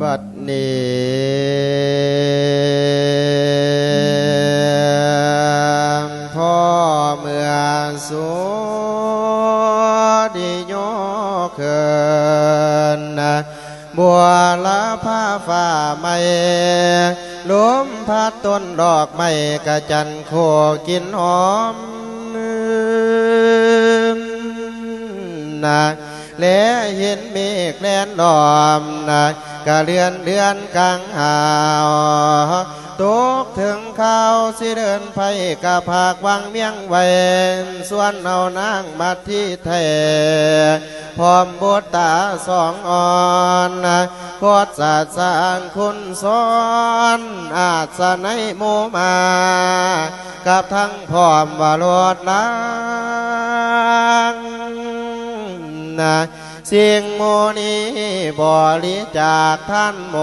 บัดนี้พ่อเมื่อสุดีโยเขินบัวละผ้าฟ้าไม่ลมพัดต้นดอกไม้กระจันโคกินหอมนะและเห็นเมฆแลนดอมนะ กะเลือนเดือนกลางหาวตกถึงข้าวสิเดินไปกะภาควังเมียงเวนส่วนเอานางมาที่แทพร้อมบทตาสองอ่อนโคตรศาสตร์สร้างคุณสอนอาจสในโมมา กับทั้งพร้อมวาโลดนางนะ สิ่งโมนีบริจาคท่านหม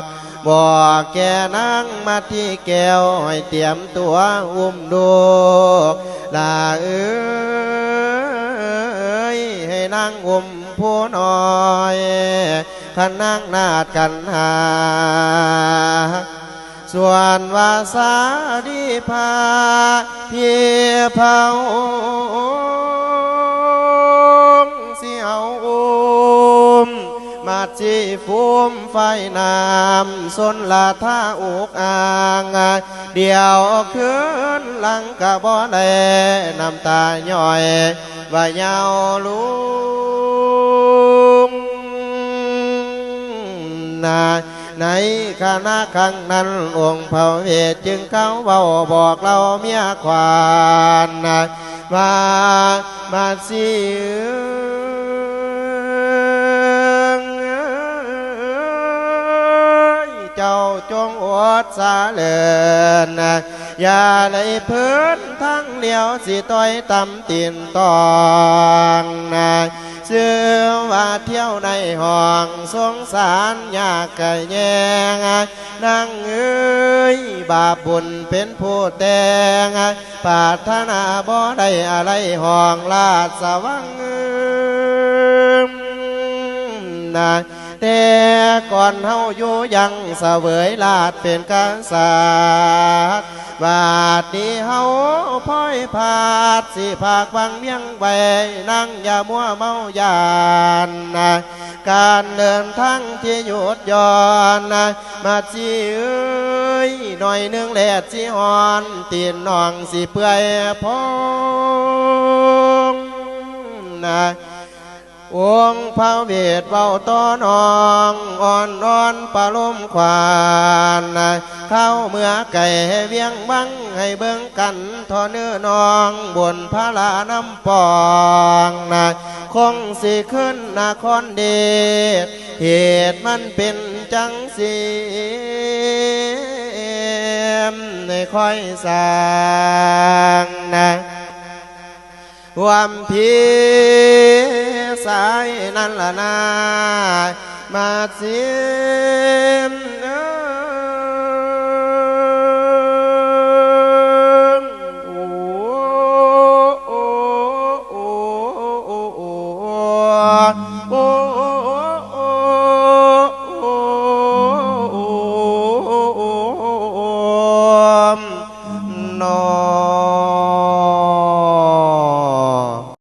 ดบอกแกนั่งมาที่แก้วให้เตรียมตัวอุ้มดูลาเอ้ยให้นั่งอุ้มผู้น้อยขันนั่งนาดกันหา ส่วนวาสาดีพาเพียเผา มาจีฟูมไฟน้ำสนลาท่าอุกอ่างเดียวคืนหลังกะบ่แลน้ำตาย่อยว่าเยาวลุงนาในคณะครั้งนั้นองค์พระเวทจึงเข้าเบาบอกเราเมียควานนะว่ามาสิ เจ้าจงอดสาเลินอย่าเลยเพื้นทั้งเดียวสิต้อยตำตีนตองนะเชื่อว่าเที่ยวในห้องสงสารยากไก่แยงนางเอ้ยบาปบุญเป็นผู้แต่งปาถนาบ่ได้อะไรห้องลาดสวังนะ แต่ก่อนเฮาอยู่ยังเสวยลาดเป็นกษัตริย์บาดนี้เฮาพ้อยพาดสิภาควังเมียงไปนั่งอย่ามัวเมายานนะการเดินทางที่หยุดย่อนนะมาสิเอ้ยหน่อยนึงแลดสิหอนตีนนองสิเปื่อยพองนะ องพระเวทเบาต้อนองอ่อนนอนปลาลมควานเข้าเมื่อไก่เวียงบังให้เบิ่งกันทอเนื้อนองบนพระลาน้ำปองนะคงสิขึ้นนาคอนเดชเหตุมันเป็นจังสีในค่อยสางนะความพีย นั่นละนามาเสียม